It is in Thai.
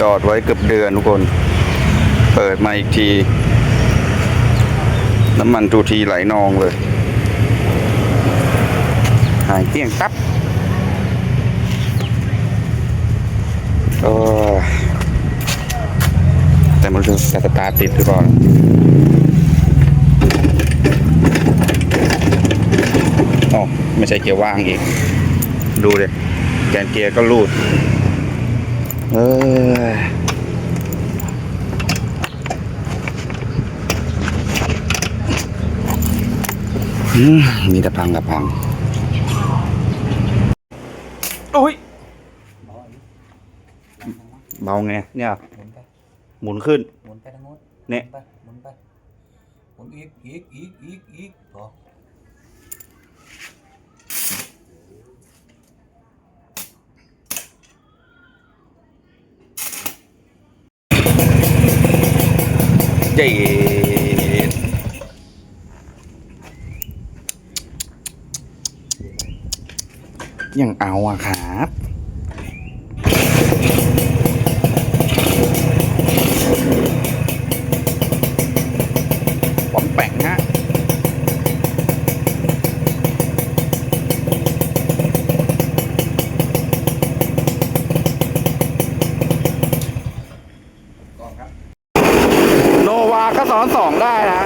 จอดไว้เกือบเดือนทุกคน เปิดมาอีกที น้ำมันทูทีไหลนองเลย หายเกลี้ยงตับโอ้แต่มันรู้จะสตาร์ติดหรือเปล่าอ๋อไม่ใช่เกียร์ว่างอีก ดูเลยแกนเกียร์ก็รูด เออ มมีแต่พังกับพัง โอ้ย เบาไง เนี่ย หมุนไป หมุนขึ้น หมุนไปทางโน้นเนี่ย หมุนไปหมุนไปหมุนอีกอีกอีกอีกอีกพอเจ็ด อยังเอาอะครับผมแป่งฮะกองครับโนวาก็สอนสองได้นะ